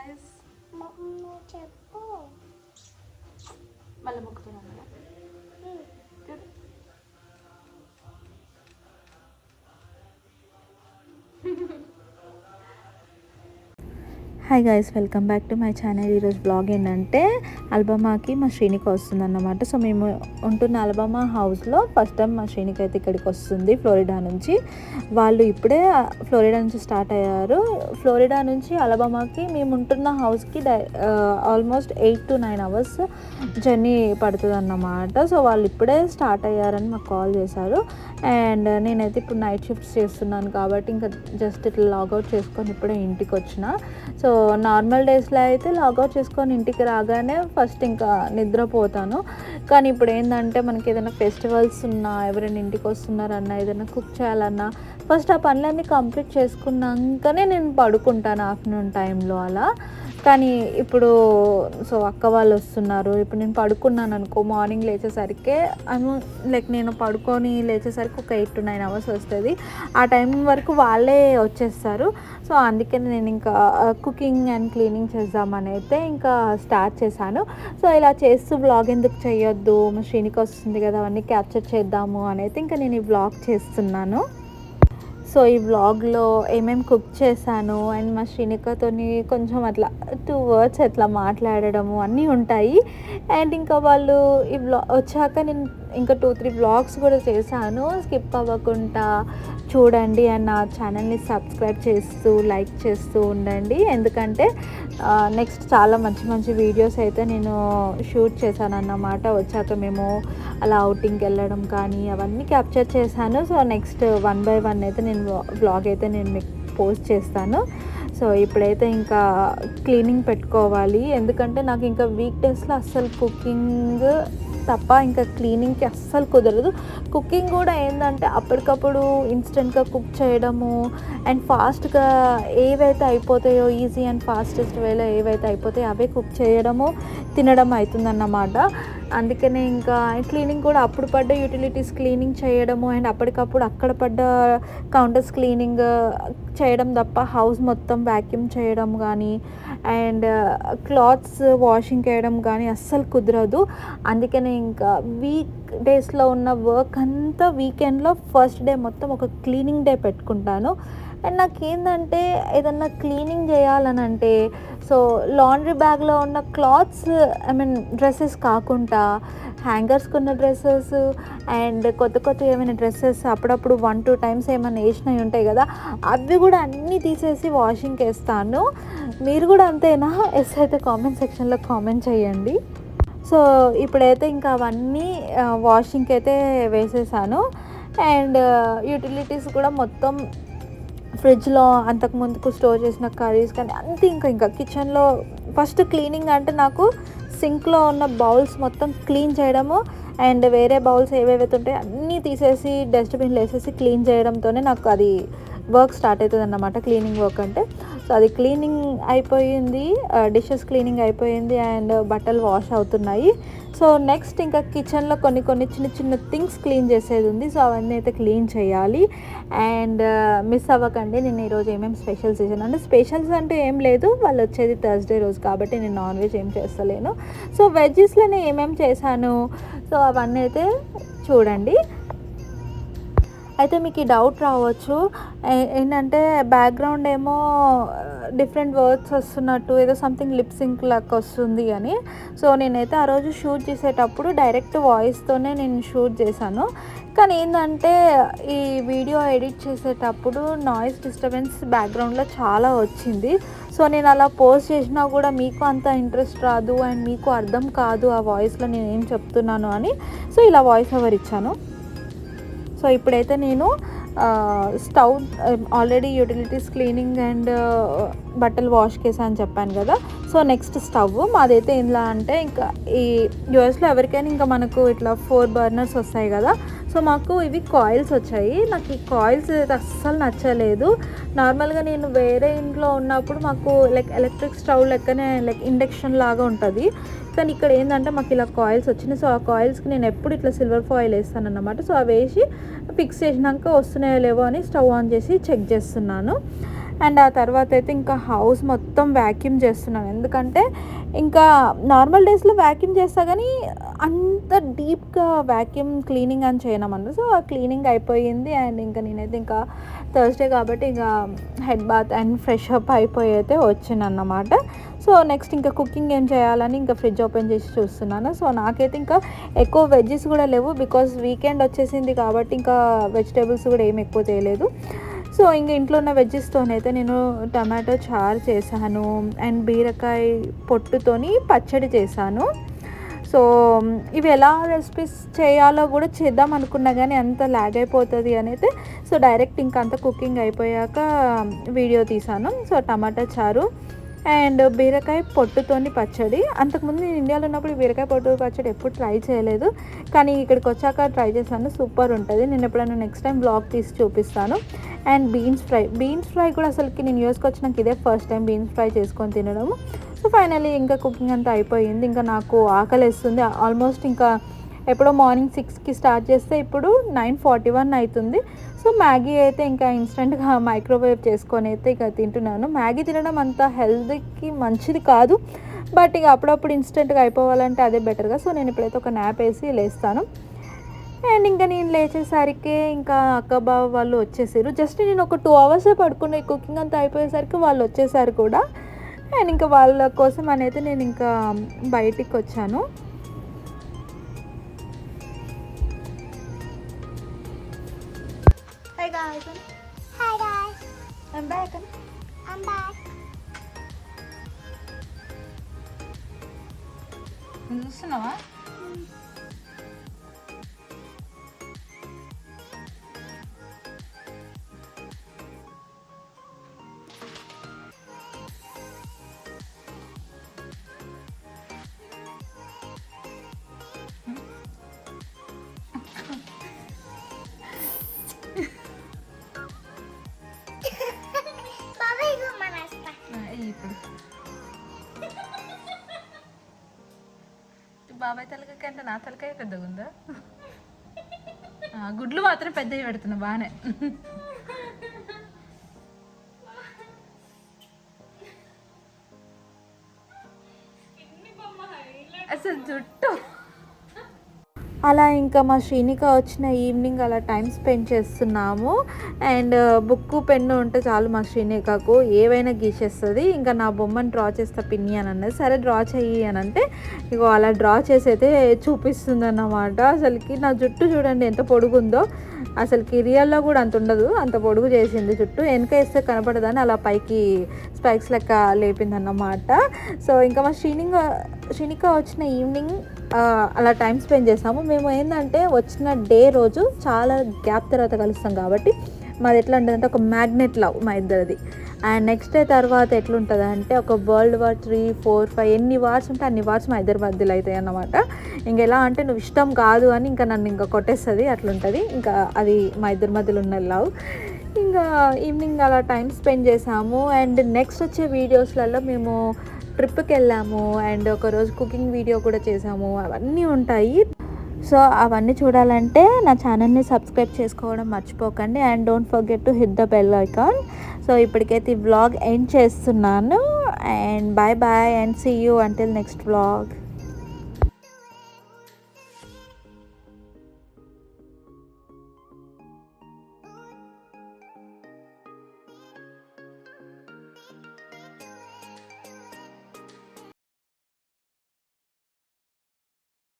Guys చెప్పు మళ్ళీ మొక్కుతున్నాం hi guys welcome back to my channel ఈరోజు బ్లాగ్ ఏంటంటే అల్బమాకి మా శ్రీనికి వస్తుంది అన్నమాట సో మేము ఉంటున్న అల్బమా హౌస్లో ఫస్ట్ టైం మా శ్రీనికి అయితే ఇక్కడికి వస్తుంది ఫ్లోరిడా నుంచి. వాళ్ళు ఇప్పుడే ఫ్లోరిడా నుంచి స్టార్ట్ అయ్యారు. ఫ్లోరిడా నుంచి అలబామాకి మేము ఉంటున్న హౌస్కి almost eight to nine hours journey పడుతుంది అన్నమాట సో వాళ్ళు ఇప్పుడే స్టార్ట్ అయ్యారని మాకు కాల్ చేశారు. అండ్ నేనైతే ఇప్పుడు నైట్ షిఫ్ట్స్ చేస్తున్నాను కాబట్టి ఇంకా జస్ట్ ఇట్లా లాగౌట్ చేసుకొని ఇప్పుడే ఇంటికి వచ్చిన. సో నార్మల్ డేస్లో అయితే లాగౌట్ చేసుకొని ఇంటికి రాగానే ఫస్ట్ ఇంకా నిద్రపోతాను. కానీ ఇప్పుడు ఏంటంటే మనకి ఏదైనా ఫెస్టివల్స్ ఉన్నా ఎవరైనా ఇంటికి వస్తున్నారన్నా ఏదైనా కుక్ చేయాలన్నా ఫస్ట్ ఆ పనులన్నీ కంప్లీట్ చేసుకున్నాకనే నేను పడుకుంటాను ఆఫ్టర్నూన్ టైంలో అలా. కానీ ఇప్పుడు సో అక్క వాళ్ళు వస్తున్నారు. ఇప్పుడు నేను పడుకున్నాను అనుకో మార్నింగ్ లేచేసరికి అను లైక్ నేను పడుకొని లేచేసరికి ఒక ఎయిట్ టు నైన్ అవర్స్ వస్తుంది. ఆ టైం వరకు వాళ్ళే వచ్చేస్తారు. సో అందుకని నేను ఇంకా కుకింగ్ అండ్ క్లీనింగ్ చేద్దామని అయితే ఇంకా స్టార్ట్ చేశాను. సో ఇలా చేస్తూ బ్లాగ్ ఎందుకు చేయొద్దు? మా శ్రీనికి వస్తుంది కదా అవన్నీ క్యాప్చర్ చేద్దాము అని అయితే ఇంకా నేను ఈ బ్లాగ్ చేస్తున్నాను. సో ఈ వ్లాగ్లో ఏమేమి కుక్ చేశాను అండ్ మా శ్రీనికతోని కొంచెం అట్లా టూ వర్డ్స్ అట్లా మాట్లాడడము అన్నీ ఉంటాయి. అండ్ ఇంకా వాళ్ళు ఈ వ్లా వచ్చాక నేను ఇంకా టూ త్రీ వ్లాగ్స్ కూడా చేశాను. స్కిప్ అవ్వకుండా చూడండి అండ్ నా ఛానల్ని సబ్స్క్రైబ్ చేస్తూ లైక్ చేస్తూ ఉండండి. ఎందుకంటే నెక్స్ట్ చాలా మంచి మంచి వీడియోస్ అయితే నేను షూట్ చేశాను అన్నమాట వచ్చాక మేము అలా అవుటింగ్కి వెళ్ళడం కానీ అవన్నీ క్యాప్చర్ చేశాను. So next one by one అయితే నేను బ్లాగ్ అయితే నేను మీకు పోస్ట్ చేస్తాను. సో ఇప్పుడైతే ఇంకా క్లీనింగ్ పెట్టుకోవాలి. ఎందుకంటే నాకు ఇంకా వీక్ డేస్లో అస్సలు కుకింగ్ తప్ప ఇంకా క్లీనింగ్కి అస్సలు కుదరదు. కుకింగ్ కూడా ఏంటంటే అప్పటికప్పుడు ఇన్స్టెంట్గా కుక్ చేయడము అండ్ ఫాస్ట్గా ఏవైతే అయిపోతాయో ఈజీ అండ్ ఫాస్టెస్ట్ వేలో ఏవైతే అయిపోతాయో అవే కుక్ చేయడము తినడం అవుతుందన్నమాట. అందుకనే ఇంకా క్లీనింగ్ కూడా అప్పుడు పడ్డ యూటిలిటీస్ క్లీనింగ్ చేయడము అండ్ అప్పటికప్పుడు అక్కడ పడ్డ కౌంటర్స్ క్లీనింగ్ చేయడం తప్ప హౌస్ మొత్తం వ్యాక్యూమ్ చేయడం కానీ అండ్ క్లాత్స్ వాషింగ్ చేయడం కానీ అస్సలు కుదరదు. అందుకనే ఇంకా వీక్ డేస్లో ఉన్న వర్క్ అంతా వీకెండ్లో ఫస్ట్ డే మొత్తం ఒక క్లీనింగ్ డే పెట్టుకుంటాను. అండ్ నాకేంటంటే ఏదన్నా క్లీనింగ్ చేయాలని అంటే సో లాండ్రీ బ్యాగ్లో ఉన్న క్లాత్స్ ఐ మీన్ డ్రెస్సెస్ కాకుండా హ్యాంగర్స్కి ఉన్న డ్రెస్సెస్ అండ్ కొత్త కొత్త ఏమైనా డ్రెస్సెస్ అప్పుడప్పుడు వన్ టూ టైమ్స్ ఏమైనా వేసినవి ఉంటాయి కదా అవి కూడా అన్నీ తీసేసి వాషింగ్కి వేస్తాను మీరు కూడా అంతేనా? ఎస్ అయితే కామెంట్ సెక్షన్లో కామెంట్ చేయండి. సో ఇప్పుడైతే ఇంకా అవన్నీ uh, వాషింగ్కి అయితే వేసేసాను. అండ్ యూటిలిటీస్ uh, కూడా మొత్తం ఫ్రిడ్జ్లో అంతకు ముందుకు స్టోర్ చేసిన కర్రీస్ కానీ అంతే ఇంకా ఇంకా కిచెన్లో ఫస్ట్ క్లీనింగ్ అంటే నాకు సింక్లో ఉన్న బౌల్స్ మొత్తం క్లీన్ చేయడము అండ్ వేరే బౌల్స్ ఏవేవైతే ఉంటాయో అన్నీ తీసేసి డస్ట్బిన్లో వేసేసి క్లీన్ చేయడంతోనే నాకు అది వర్క్ స్టార్ట్ అవుతుంది అన్నమాట క్లీనింగ్ వర్క్ అంటే. సో అది క్లీనింగ్ అయిపోయింది డిషెస్ క్లీనింగ్ అయిపోయింది అండ్ బట్టలు వాష్ అవుతున్నాయి. సో నెక్స్ట్ ఇంకా కిచెన్లో కొన్ని కొన్ని చిన్న చిన్న థింగ్స్ క్లీన్ చేసేది ఉంది. సో అవన్నీ అయితే క్లీన్ చేయాలి. అండ్ మిస్ అవ్వకండి నేను ఈరోజు ఏమేమి స్పెషల్స్ చేశాను. అంటే స్పెషల్స్ అంటే ఏం లేదు వాళ్ళు వచ్చేది థర్స్డే రోజు కాబట్టి నేను నాన్ వెజ్ ఏం చేస్తలేను. సో వెజ్జెస్లోనే ఏమేమి చేశాను? సో అవన్నీ అయితే చూడండి. అయితే మీకు ఈ డౌట్ రావచ్చు. ఏంటంటే బ్యాక్గ్రౌండ్ ఏమో డిఫరెంట్ వర్డ్స్ వస్తున్నట్టు ఏదో సంథింగ్ లిప్ సింక్ లాగా వస్తుంది అని. సో నేనైతే ఆ రోజు షూట్ చేసేటప్పుడు డైరెక్ట్ వాయిస్తోనే నేను షూట్ చేశాను. కానీ ఏంటంటే ఈ వీడియో ఎడిట్ చేసేటప్పుడు నాయిస్ డిస్టర్బెన్స్ బ్యాక్గ్రౌండ్లో చాలా వచ్చింది. సో నేను అలా పోస్ట్ చేసినా కూడా మీకు అంత ఇంట్రెస్ట్ రాదు అండ్ మీకు అర్థం కాదు ఆ వాయిస్లో నేను ఏం చెప్తున్నాను అని. సో ఇలా వాయిస్ ఓవర్ ఇచ్చాను. సో ఇప్పుడైతే నేను stove already utilities cleaning and బట్టలు వాష్ చేసా అని చెప్పాను కదా. సో నెక్స్ట్ స్టవ్ మాదైతే ఇలా అంటే ఇంకా ఈ యూఎస్లో ఎవరికైనా ఇంకా మనకు ఇట్లా ఫోర్ బర్నర్స్ వస్తాయి కదా సో మాకు ఇవి కాయిల్స్ వచ్చాయి. నాకు ఈ కాయిల్స్ అస్సలు నచ్చలేదు. నార్మల్గా నేను వేరే ఇంట్లో ఉన్నప్పుడు మాకు లైక్ ఎలక్ట్రిక్ స్టవ్ లెక్కనే లైక్ ఇండక్షన్ లాగా ఉంటుంది. కానీ ఇక్కడ ఏంటంటే మాకు ఇలా కాయిల్స్ వచ్చినాయి. సో ఆ కాయిల్స్కి నేను ఎప్పుడు ఇట్లా సిల్వర్ ఫాయిల్ వేస్తాను అన్నమాట సో అవి వేసి ఫిక్స్ చేసినాక వస్తున్నాయో లేవో అని స్టవ్ ఆన్ చేసి చెక్ చేస్తున్నాను. అండ్ ఆ తర్వాత అయితే ఇంకా హౌస్ మొత్తం వ్యాక్యూమ్ చేస్తున్నాను. ఎందుకంటే ఇంకా నార్మల్ డేస్లో వ్యాక్యూమ్ చేస్తా కానీ అంత డీప్గా వ్యాక్యూమ్ క్లీనింగ్ అని చేయనమన్నా సో ఆ క్లీనింగ్ అయిపోయింది అండ్ ఇంకా నేనైతే ఇంకా థర్స్డే కాబట్టి ఇంకా head bath and fresh up అయిపోయి అయితే వచ్చిందన్నమాట అన్నమాట సో నెక్స్ట్ ఇంకా కుకింగ్ ఏం చేయాలని ఇంకా ఫ్రిడ్జ్ ఓపెన్ చేసి చూస్తున్నాను. సో నాకైతే ఇంకా ఎక్కువ వెజ్జెస్ కూడా లేవు బికాస్ వీకెండ్ వచ్చేసింది కాబట్టి ఇంకా వెజిటేబుల్స్ కూడా ఏం ఎక్కువ తేలేదు సో ఇంకా ఇంట్లో ఉన్న వెజ్జెస్తోనైతే నేను టమాటో చారు చేశాను అండ్ బీరకాయ పొట్టుతోని పచ్చడి చేశాను. సో ఇవి ఎలా రెసిపీస్ చేయాలో కూడా చేద్దాం అనుకున్నా కానీ అంత ల్యాగ్ అయిపోతుంది అని అయితే సో డైరెక్ట్ ఇంకా అంత కుకింగ్ అయిపోయాక వీడియో తీసాను సో టమాటా చారు అండ్ బీరకాయ పొట్టుతోని పచ్చడి. అంతకుముందు నేను ఇండియాలో ఉన్నప్పుడు బీరకాయ పొట్టు పచ్చడి ఎప్పుడు ట్రై చేయలేదు. కానీ ఇక్కడికి వచ్చాక ట్రై చేశాను. సూపర్ ఉంటుంది. నేను ఎప్పుడైనా నెక్స్ట్ టైం బ్లాగ్ తీసి చూపిస్తాను. And beans fry. Beans fry కూడా అసలుకి నేను యూఎస్కి వచ్చినాక ఇదే ఫస్ట్ టైం బీన్స్ ఫ్రై చేసుకొని తినడము. సో ఫైనలీ ఇంకా కుకింగ్ అంతా అయిపోయింది. ఇంకా నాకు ఆకలి వేస్తుంది ఆల్మోస్ట్ ఇంకా ఎప్పుడో మార్నింగ్ సిక్స్కి స్టార్ట్ చేస్తే ఇప్పుడు నైన్ ఫార్టీ వన్ అవుతుంది. సో మ్యాగీ అయితే ఇంకా ఇన్స్టెంట్గా మైక్రోవేవ్ చేసుకొని అయితే ఇక తింటున్నాను. మ్యాగీ తినడం అంత హెల్త్కి మంచిది కాదు. బట్ ఇక అప్పుడప్పుడు ఇన్స్టెంట్గా అయిపోవాలంటే అదే బెటర్గా సో నేను ఇప్పుడైతే ఒక న్యాప్ వేసి లేస్తాను. అండ్ ఇంకా నేను లేచేసరికి ఇంకా అక్క బావ వాళ్ళు వచ్చేసారు. జస్ట్ నేను ఒక టూ అవర్సే పడుకున్న ఈ కుకింగ్ అంతా అయిపోయేసరికి వాళ్ళు వచ్చేసారు కూడా. అండ్ ఇంకా వాళ్ళ కోసం అనేది నేను ఇంకా బయటికి వచ్చాను. Bergen. Hi guys. I'm Bergen. I'm back. Bunun üstü? Hmm. తలకాయ కంటే నా తలకాయ పెద్దగా ఉందా గుడ్లు మాత్రం పెద్దవి పెడుతున్నా బాగానే అలా ఇంకా మా శ్రీనిక వచ్చిన ఈవినింగ్ అలా టైం స్పెండ్ చేస్తున్నాము. అండ్ బుక్ పెన్ను ఉంటే చాలు మా శ్రీనికకు. ఏవైనా గీసేస్తుంది. ఇంకా నా బొమ్మను డ్రా చేస్తా పిన్ని అని అన్నది. సరే డ్రా చెయ్యి అని అంటే ఇగో అలా డ్రా చేసి అయితే చూపిస్తుంది అన్నమాట అసలుకి నా జుట్టు చూడండి ఎంత పొడుగుందో. అసలుకి రియల్లో కూడా అంత ఉండదు. అంత పొడుగు చేసింది జుట్టు. వెనక వేస్తే కనపడదని అలా పైకి స్పైక్స్ లెక్క లేపిందన్నమాట. సో ఇంకా మా శ్రీనిక శ్రీనిక వచ్చిన ఈవినింగ్ అలా టైం స్పెండ్ చేసాము. మేము ఏంటంటే వచ్చిన డే రోజు చాలా గ్యాప్ తర్వాత కలుస్తాం కాబట్టి మాది ఎట్లా ఉంటుందంటే ఒక మ్యాగ్నెట్ లవ్ మా ఇద్దరిది. అండ్ నెక్స్ట్ డే తర్వాత ఎట్లుంటుంది అంటే ఒక world war three four five ఎన్ని వార్స్ ఉంటే అన్ని వార్స్ మా ఇద్దరి మధ్యలో అవుతాయి అన్నమాట. ఇంక ఎలా అంటే నువ్వు ఇష్టం కాదు అని ఇంకా నన్ను ఇంకా కొట్టేస్తుంది అట్లుంటుంది. ఇంకా అది మా ఇద్దరి మధ్యలో ఉన్న లవ్. ఇంకా ఈవినింగ్ అలా టైం స్పెండ్ చేసాము అండ్ నెక్స్ట్ వచ్చే వీడియోస్లలో మేము ట్రిప్కి వెళ్ళాము. అండ్ ఒకరోజు కుకింగ్ వీడియో కూడా చేసాము అవన్నీ ఉంటాయి. సో అవన్నీ చూడాలంటే నా ఛానల్ని సబ్స్క్రైబ్ చేసుకోవడం మర్చిపోకండి. And don't forget to hit the bell icon so ఇప్పటికైతే ఈ వ్లాగ్ ఎండ్ చేస్తున్నాను. And bye bye and see you until next vlog